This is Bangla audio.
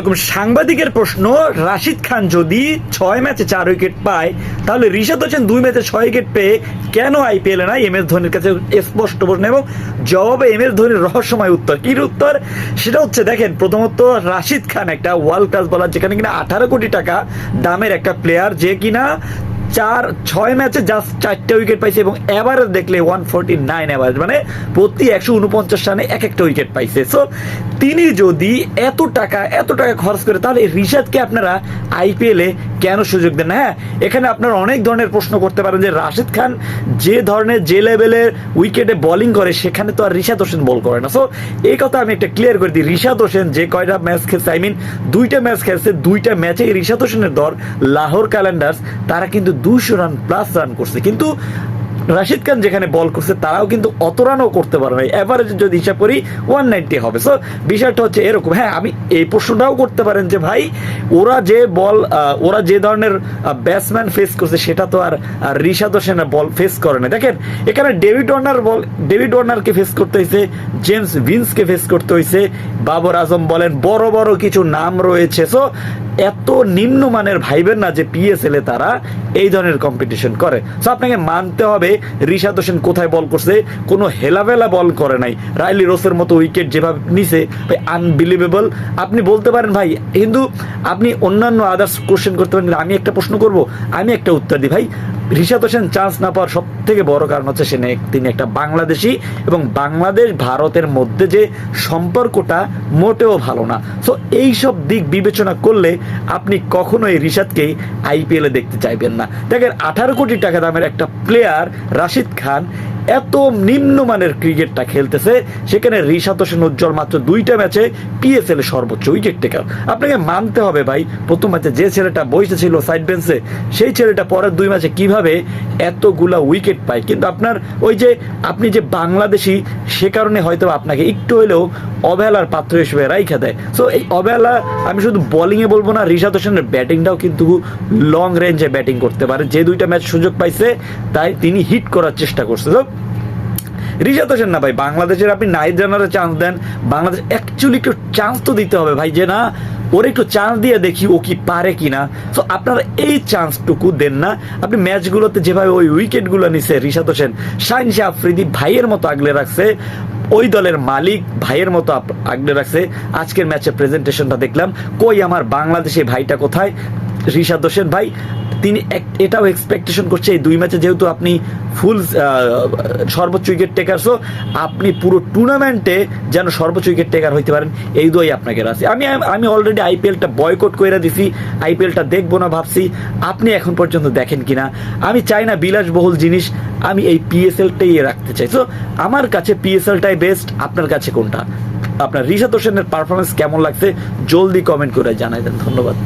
আলাইকুম সাংবাদিকের প্রশ্ন, রাশিদ খান যদি ছয় ম্যাচে চার উইকেট পায়, তাহলে ঋষাদ হোসেন দুই ম্যাচে ছয় উইকেট পেয়ে কেন আইপিএলে না এম এস ধোনির কাছে স্পষ্ট প্রশ্ন এবং জবাবে এম এস ধোনির রহস্যময় উত্তর। কি উত্তর? সেটা হচ্ছে, দেখেন, প্রথমত রাশিদ খান একটা ওয়ার্ল্ড ক্লাস বলার যেখানে কিনা আঠারো কোটি টাকা দামের একটা প্লেয়ার যে কিনা চার, ছয় ম্যাচে জাস্ট চারটে উইকেট পাইছে এবং এভারেজ দেখলে ওয়ান ফোরটি নাইন অ্যাভারেজ মানে প্রতি একশো উনপঞ্চাশ রানে এক একটা উইকেট পাইছে। সো তিনি যদি এত টাকা এত টাকা খরচ করে, তাহলে রিশাদকে আপনারা আইপিএলে কেন সুযোগ দেন? হ্যাঁ এখানে আপনারা অনেক ধরনের প্রশ্ন করতে পারেন যে রাশিদ খান যে ধরনের, যে লেভেলের উইকেটে বোলিং করে, সেখানে তো আর রিশাদ হোসেন বল করে না। সো এই কথা আমি একটা ক্লিয়ার করে দিই, রিশাদ হোসেন যে কয়টা ম্যাচ খেলছে আই মিন দুইটা ম্যাচ খেলছে, দুইটা ম্যাচে রিশাদ হোসেনের দল, লাহোর ক্যালেন্ডার্স তারা কিন্তু দুশো রান প্লাস রান করছে। কিন্তু রাশিদ খান যেখানে বল করছে, তারাও কিন্তু অত রানও করতে পারে না এভারেজ যদি হিসাব করি ওয়ান নাইনটি হবে। সো বিষয়টা হচ্ছে এরকম। হ্যাঁ আমি এই প্রশ্নটাও করতে পারেন যে, ভাই, ওরা যে বল ওরা যে ধরনের ব্যাটসম্যান ফেস করছে, সেটা তো আর রিশাদ হোসেনের বল ফেস করে না দেখেন, এখানে ডেভিড ওয়ার্নার বল ডেভিড ওয়ার্নারকে ফেস করতে হয়েছে জেমস ভিন্সকে ফেস করতে হয়েছে, বাবর আজম বলেন, বড় বড় কিছু নাম রয়েছে। সো এত নিম্নমানের ভাইবেন না যে পিএসএল তারা এই ধরনের কম্পিটিশন করে। সো আপনাকে মানতে হবে, রিশাদ হোসেন কোথায় বল করছে? কোনো হেলাভেলা বল করে নাই। রাইলি রোসের মতো উইকেট যেভাবে নিছে আনবিলিভেবল আপনি বলতে পারেন, ভাই কিন্তু আপনি অন্যান্য আদার্স কোশ্চেন করতে পারেন আমি একটা প্রশ্ন করব, আমি একটা উত্তর দিই, ভাই। রিশাদ হোসেন চান্স না পাওয়ার সব থেকে বড় কারণ হচ্ছে সে তিনি একটা বাংলাদেশি এবং বাংলাদেশ ভারতের মধ্যে যে সম্পর্কটা মোটেও ভালো না। সো এই সব দিক বিবেচনা করলে আপনি কখনোই রিশাদকে আইপিএলে দেখতে চাইবেন না। দেখেন, আঠারো কোটি টাকা দামের একটা প্লেয়ার রাশিদ খান এত নিম্নমানের ক্রিকেটটা খেলতেছে, সেখানে রিশাদ হোসেন উজ্জ্বল মাত্র দুইটা ম্যাচে পিএসএল এ সর্বোচ্চ উইকেট টেকার। আপনাকে মানতে হবে ভাই, প্রথম ম্যাচে যে ছেলেটা বসে ছিল সাইড বেঞ্চে সেই ছেলেটা পরের দুই ম্যাচে কীভাবে এতগুলা উইকেট পায়? কিন্তু আপনার ওই যে, আপনি যে বাংলাদেশি, সে কারণে হয়তো আপনাকে একটু হলেও অবহেলার পাত্র হিসেবে রাইখা দেয়। সো এই অবহেলা, আমি শুধু বোলিংয়ে বলব না, রিশাদ হোসেনের ব্যাটিংটাও কিন্তু লং রেঞ্জে ব্যাটিং করতে পারে। যে দুইটা ম্যাচ সুযোগ পাইছে, তাই তিনি হিট করার চেষ্টা করছে। তো রিশাদ হোসেন না ভাই, বাংলাদেশের আপনি নাইট রানারে চান্স দেন। বাংলাদেশ অ্যাকচুয়ালি একটু চান্স তো দিতে হবে ভাই, যে না, ওর একটু চান্স দিয়ে দেখি ও কি পারে কিনা। তো আপনারা এই চান্সটুকু দেন না। আপনি ম্যাচগুলোতে যেভাবে ওই উইকেটগুলো নিছে রিশাদ হোসেন শাহিন শাহ আফ্রিদি ভাইয়ের মতো আগলে রাখছে। ওই দলের মালিক ভাইয়ের মতো আগলে রাখছে। আজকের ম্যাচের প্রেজেন্টেশনটা দেখলাম। কই আমার বাংলাদেশে ভাইটা কোথায়? রিশাদ হোসেন ভাই, তিনি এটাও এক্সপেকটেশন করছে এই দুই ম্যাচে যেহেতু আপনি ফুল সর্বোচ্চ উইকেট টেকার সো আপনি পুরো টুর্নামেন্টে যেন সর্বোচ্চ উইকেট টেকার হইতে পারেন, এই দুই আপনাকে রাখছি। আমি আমি অলরেডি আইপিএলটা বয়কট করে দিছি আইপিএলটা দেখব না ভাবছি, আপনি এখন পর্যন্ত দেখেন কিনা। আমি চাই না বিলাসবহুল জিনিস, আমি এই পিএসএলটাই রাখতে চাই। সো আমার কাছে পিএসএলটাই বেস্ট আপনার কাছে কোনটা? আপনার রিশাদ হোসেনের পারফরমেন্স কেমন লাগছে, জলদি কমেন্ট করে জানাই দেন, ধন্যবাদ।